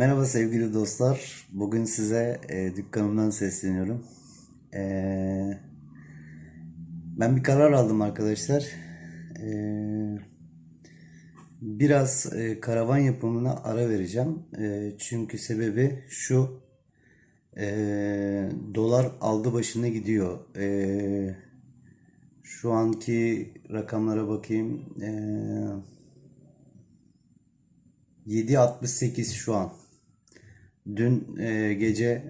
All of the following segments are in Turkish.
Merhaba sevgili dostlar. Bugün size e, dükkanımdan sesleniyorum. E, ben bir karar aldım arkadaşlar. E, biraz e, karavan yapımına ara vereceğim. E, çünkü sebebi şu. E, dolar aldı başını gidiyor. E, şu anki rakamlara bakayım. E, 7.68 şu an. Dün e, gece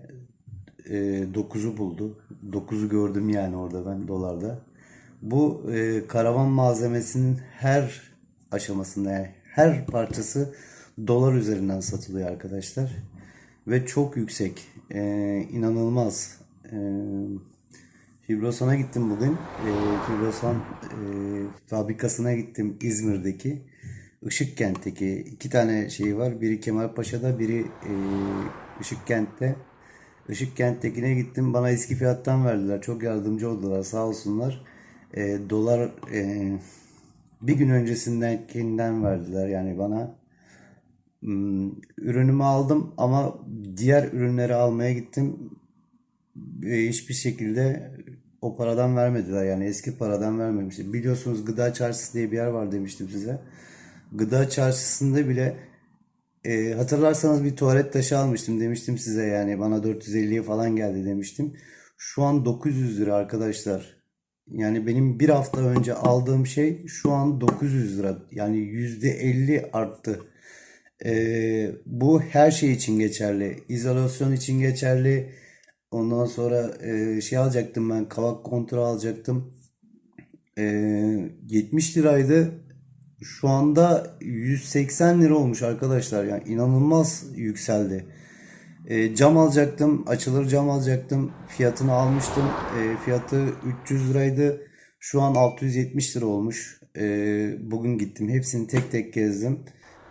e, 9'u buldu. 9'u gördüm yani orada ben dolarda. Bu e, karavan malzemesinin her aşamasında yani her parçası dolar üzerinden satılıyor arkadaşlar. Ve çok yüksek. E, inanılmaz. E, Fibrosan'a gittim bugün. E, Fibrosan e, fabrikasına gittim İzmir'deki. Işıkkent'teki iki tane şey var. Biri Kemalpaşa'da, biri e, Işıkkent'te. Işıkkent'tekine gittim. Bana eski fiyattan verdiler. Çok yardımcı oldular. Sağ olsunlar. E, dolar e, bir gün öncesindenkinden verdiler yani bana. Hmm, ürünümü aldım ama diğer ürünleri almaya gittim. E, hiçbir şekilde o paradan vermediler. Yani eski paradan vermemişti. Biliyorsunuz Gıda Çarşısı diye bir yer var demiştim size. Gıda Çarşısı'nda bile e, hatırlarsanız bir tuvalet taşı almıştım demiştim size yani bana 450'ye falan geldi demiştim. Şu an 900 lira arkadaşlar. Yani benim bir hafta önce aldığım şey şu an 900 lira. Yani %50 arttı. E, bu her şey için geçerli. İzolasyon için geçerli. Ondan sonra e, şey alacaktım ben kavak kontrol alacaktım. E, 70 liraydı. Şu anda 180 lira olmuş arkadaşlar. Yani inanılmaz yükseldi. E, cam alacaktım. Açılır cam alacaktım. Fiyatını almıştım. E, fiyatı 300 liraydı. Şu an 670 lira olmuş. E, bugün gittim. Hepsini tek tek gezdim.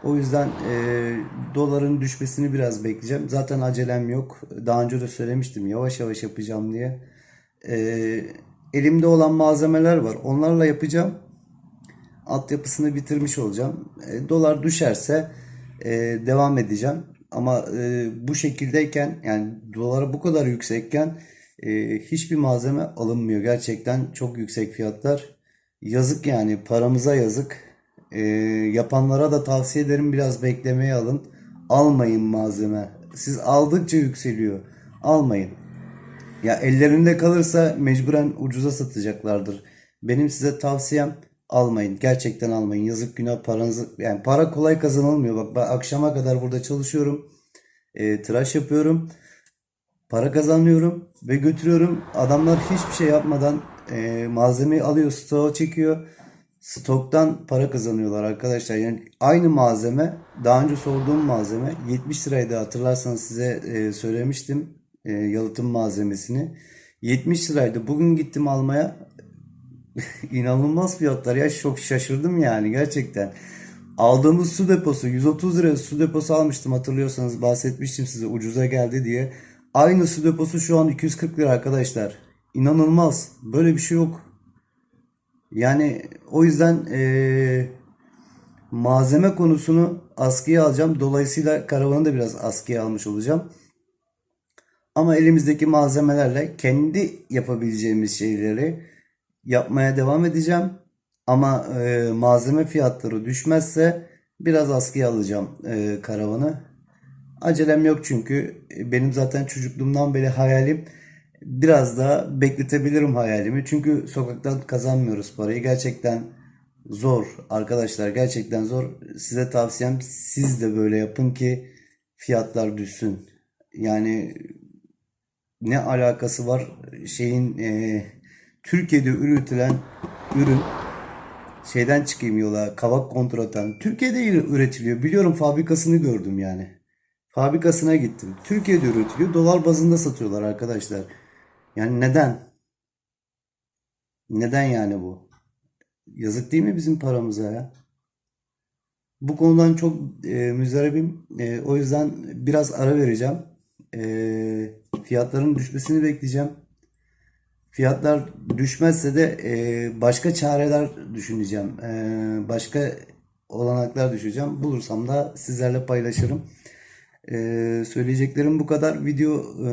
O yüzden e, doların düşmesini biraz bekleyeceğim. Zaten acelem yok. Daha önce de söylemiştim. Yavaş yavaş yapacağım diye. E, elimde olan malzemeler var. Onlarla yapacağım altyapısını bitirmiş olacağım. E, dolar düşerse e, devam edeceğim. Ama e, bu şekildeyken yani dolara bu kadar yüksekken e, hiçbir malzeme alınmıyor. Gerçekten çok yüksek fiyatlar. Yazık yani paramıza yazık. E, yapanlara da tavsiye ederim biraz beklemeye alın. Almayın malzeme. Siz aldıkça yükseliyor. Almayın. Ya ellerinde kalırsa mecburen ucuza satacaklardır. Benim size tavsiyem almayın. Gerçekten almayın. Yazık günah paranızı. Yani para kolay kazanılmıyor. Bak ben akşama kadar burada çalışıyorum. E, tıraş yapıyorum. Para kazanıyorum ve götürüyorum. Adamlar hiçbir şey yapmadan e, malzemeyi alıyor, stoğa çekiyor. Stoktan para kazanıyorlar arkadaşlar. Yani aynı malzeme, daha önce sorduğum malzeme 70 liraydı hatırlarsanız size e, söylemiştim e, yalıtım malzemesini. 70 liraydı. Bugün gittim almaya İnanılmaz fiyatlar ya çok şaşırdım yani gerçekten. Aldığımız su deposu 130 liraya su deposu almıştım hatırlıyorsanız bahsetmiştim size ucuza geldi diye. Aynı su deposu şu an 240 lira arkadaşlar. İnanılmaz. Böyle bir şey yok. Yani o yüzden eee, malzeme konusunu askıya alacağım. Dolayısıyla karavanı da biraz askıya almış olacağım. Ama elimizdeki malzemelerle kendi yapabileceğimiz şeyleri yapmaya devam edeceğim. Ama e, malzeme fiyatları düşmezse biraz askıya alacağım e, karavanı. Acelem yok çünkü E, benim zaten çocukluğumdan beri hayalim biraz daha bekletebilirim hayalimi. Çünkü sokaktan kazanmıyoruz parayı. Gerçekten zor arkadaşlar gerçekten zor. Size tavsiyem siz de böyle yapın ki fiyatlar düşsün. Yani ne alakası var şeyin e, Türkiye'de üretilen ürün şeyden çıkayım yola kavak kontratan Türkiye'de üretiliyor. Biliyorum fabrikasını gördüm yani. Fabrikasına gittim. Türkiye'de üretiliyor. Dolar bazında satıyorlar arkadaşlar. Yani neden? Neden yani bu? Yazık değil mi bizim paramıza ya? Bu konudan çok e, müzdaribim. E, o yüzden biraz ara vereceğim. E, fiyatların düşmesini bekleyeceğim. Fiyatlar düşmezse de e, başka çareler düşüneceğim. E, başka olanaklar düşüneceğim. Bulursam da sizlerle paylaşırım. Ee, söyleyeceklerim bu kadar. Video e,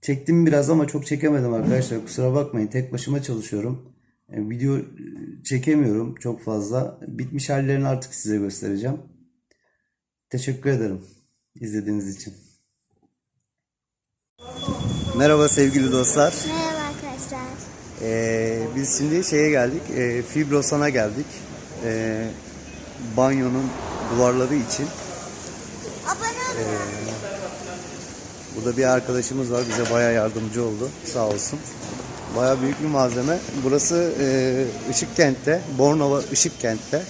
çektim biraz ama çok çekemedim arkadaşlar. Kusura bakmayın. Tek başıma çalışıyorum. E, video e, çekemiyorum çok fazla. Bitmiş hallerini artık size göstereceğim. Teşekkür ederim izlediğiniz için. Merhaba sevgili dostlar. Merhaba arkadaşlar. Ee, biz şimdi şeye geldik, e, Fibrosan'a geldik. Ee, banyonun duvarları için. Abone olun. Burada bir arkadaşımız var, bize bayağı yardımcı oldu, sağ olsun. Bayağı büyük bir malzeme. Burası e, Işıkkent'te, Bornova Işıkkent'te.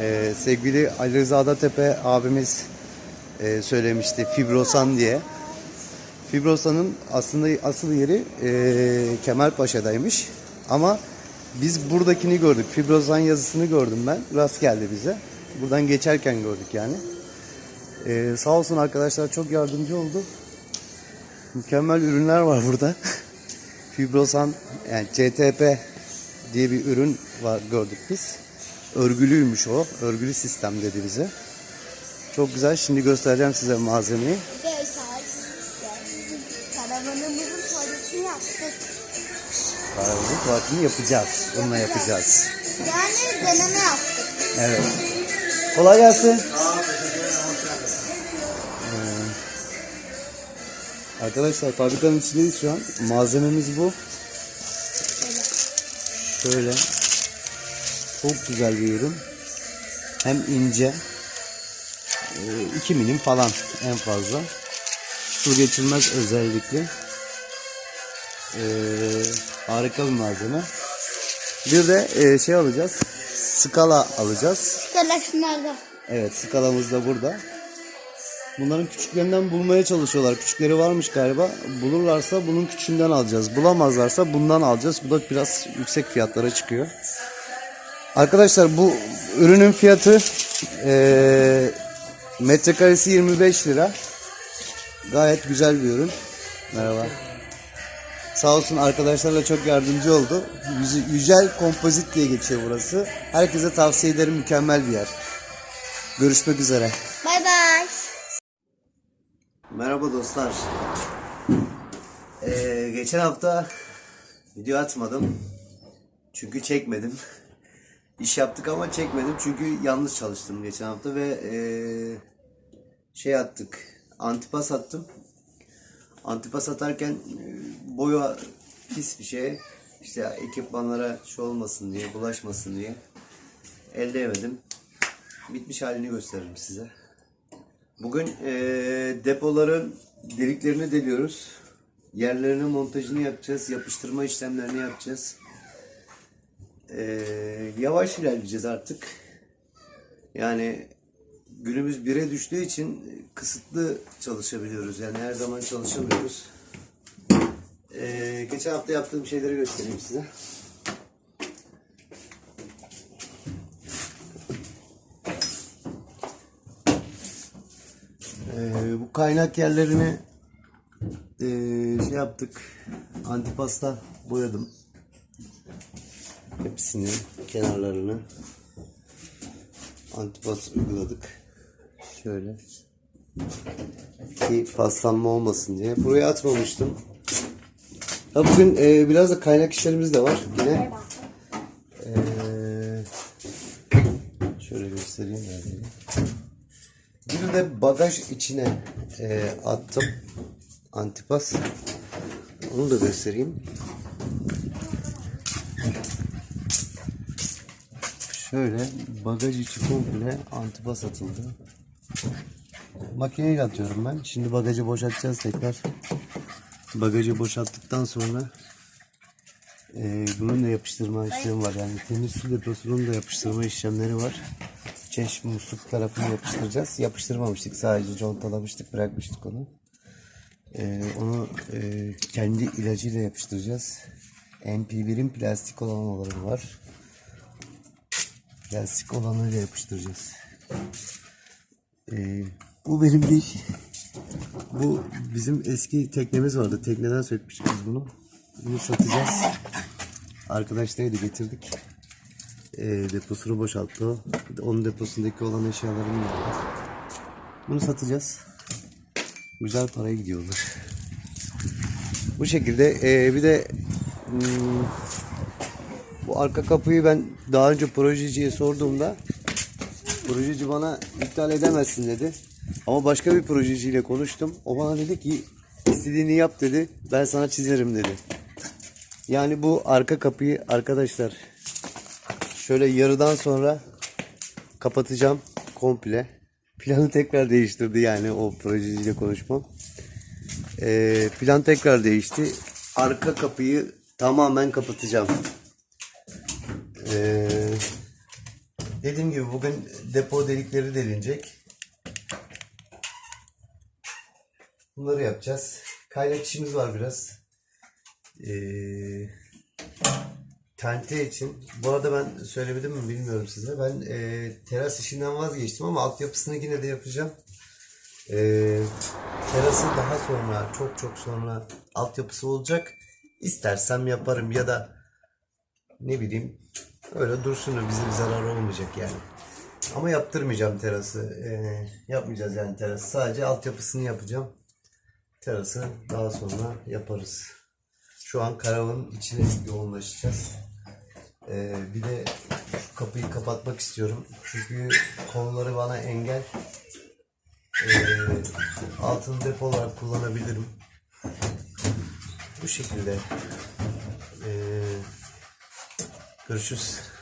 E, sevgili Ali Rıza Adatepe abimiz e, söylemişti Fibrosan diye. Fibrosan'ın aslında asıl yeri e, Kemalpaşa'daymış. Ama biz buradakini gördük. Fibrosan yazısını gördüm ben. Rast geldi bize. Buradan geçerken gördük yani. E, sağ olsun arkadaşlar çok yardımcı oldu. Mükemmel ürünler var burada. Fibrosan yani CTP diye bir ürün var gördük biz. Örgülüymüş o. Örgülü sistem dedi bize. Çok güzel. Şimdi göstereceğim size malzemeyi. Paramızın tuvaletini yapacağız. Bununla yapacağız. Yani deneme yaptık. Evet. Kolay gelsin. Ee, Arkadaşlar fabrikanın içindeyiz şu an. Malzememiz bu. Şöyle. Çok güzel bir ürün. Hem ince. 2 milim falan en fazla. Su geçirmez özellikle. Ee, harika bir malzeme. Bir de e, şey alacağız. Skala alacağız. Şöyle şunlarda. Evet skalamız da burada. Bunların küçüklerinden bulmaya çalışıyorlar. Küçükleri varmış galiba. Bulurlarsa bunun küçüğünden alacağız. Bulamazlarsa bundan alacağız. Bu da biraz yüksek fiyatlara çıkıyor. Arkadaşlar bu ürünün fiyatı eee metrekaresi 25 lira. Gayet güzel bir ürün. Merhaba. Sağ olsun arkadaşlar da çok yardımcı oldu. Yücel Kompozit diye geçiyor burası. Herkese tavsiye ederim. Mükemmel bir yer. Görüşmek üzere. Bay bay. Merhaba dostlar. Ee, geçen hafta video atmadım. Çünkü çekmedim. İş yaptık ama çekmedim çünkü yalnız çalıştım geçen hafta ve ee, şey attık. Antipas attım. Antipas atarken e, boya pis bir şey. İşte ekipmanlara şey olmasın diye, bulaşmasın diye elleyemedim. Bitmiş halini gösteririm size. Bugün eee, depoların deliklerini deliyoruz. Yerlerinin montajını yapacağız. Yapıştırma işlemlerini yapacağız. Eee, yavaş ilerleyeceğiz artık. Yani günümüz bire düştüğü için kısıtlı çalışabiliyoruz. Yani her zaman çalışamıyoruz. Eee, geçen hafta yaptığım şeyleri göstereyim size. Ee, bu kaynak yerlerini ee, şey yaptık. Antipasta boyadım. Hepsini, kenarlarını antipas uyguladık. Şöyle. Ki paslanma olmasın diye. Buraya atmamıştım. Ha bugün ee, biraz da kaynak işlerimiz de var yine. Ee, şöyle göstereyim. neredeydi? Bir de bagaj içine e, attım. Antipas. Onu da göstereyim. Şöyle bagaj içi komple antipas atıldı. Makineye atıyorum ben. Şimdi bagajı boşaltacağız tekrar. Bagajı boşalttıktan sonra e, bunun da yapıştırma işlemi var. Yani temiz su deposunun da yapıştırma işlemleri var. Çeşme musluk tarafını yapıştıracağız. Yapıştırmamıştık sadece contalamıştık bırakmıştık onu. Ee, onu e, kendi ilacıyla yapıştıracağız. MP1'in plastik olanları var. Plastik olanıyla yapıştıracağız. Ee, bu benim bir bu bizim eski teknemiz vardı. Tekneden sökmüştük biz bunu. Bunu satacağız. Arkadaşlarıyla getirdik. E, deposunu boşalttı. Onun deposundaki olan eşyalarını var. Bunu satacağız. Güzel paraya gidiyorlar. Bu şekilde ee, bir de hmm, bu arka kapıyı ben daha önce projeciye sorduğumda projeci bana iptal edemezsin dedi. Ama başka bir projeciyle konuştum. O bana dedi ki istediğini yap dedi. Ben sana çizerim dedi. Yani bu arka kapıyı arkadaşlar şöyle yarıdan sonra kapatacağım komple. Planı tekrar değiştirdi yani o projeciyle konuşmam. Ee, plan tekrar değişti. Arka kapıyı tamamen kapatacağım. Ee, dediğim gibi bugün depo delikleri delinecek. Bunları yapacağız. Kaynak işimiz var biraz. Ee, tente için. Bu arada ben söylemedim mi bilmiyorum size. Ben e, teras işinden vazgeçtim ama altyapısını yine de yapacağım. E, terası daha sonra çok çok sonra altyapısı olacak. İstersem yaparım ya da ne bileyim öyle dursun bize bir zararı olmayacak yani. Ama yaptırmayacağım terası. E, yapmayacağız yani terası. Sadece altyapısını yapacağım. Terası daha sonra yaparız. Şu an karavanın içine yoğunlaşacağız. Ee, bir de şu kapıyı kapatmak istiyorum. Çünkü konuları bana engel. Ee, altını depo olarak kullanabilirim. Bu şekilde. Ee, görüşürüz.